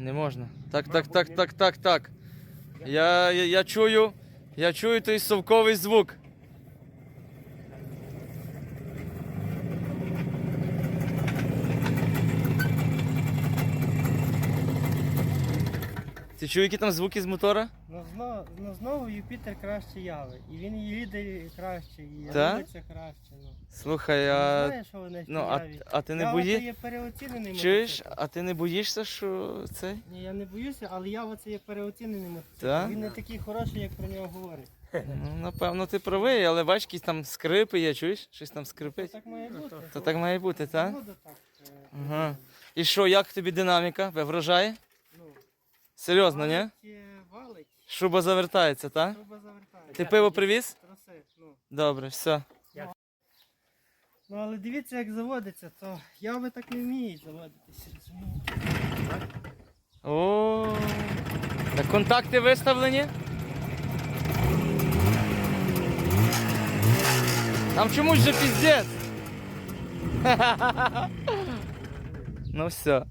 Не можна. Так, так, так, так, так, так. Я, я, я чую, я чую той совковий звук. Ти чуєш, які там звуки з мотора? Ну знову, ну, знову Юпітер краще яви. І він і їде краще, і Та? робиться краще. Ну. Слухай, Не а, знаю, що вони ну, а, яві. а ти не Ява то боїшся? є переоцінений Чуєш, мотоцикл. а ти не боїшся, що цей? Ні, я не боюся, але Ява це є переоцінений мотоцикл. Та? Він не такий хороший, як про нього говорять. Ну, напевно, ти правий, але бач, якісь там скрипи є, чуєш? Щось там Це скрипить. так має бути. То так має бути, так? Погода так. е, Ага. І що, як тобі динаміка? Ви вражає? Ну, Серйозно, ні? валить, Шуба завертається, так? труба завертає. Ти пиво привіз? Троси, ну. Добре, все. Ну але дивіться, як заводиться, то яви так не вміють заводитися, розумієте? О, так контакти виставлені? Там чомусь же піздець. Ну все.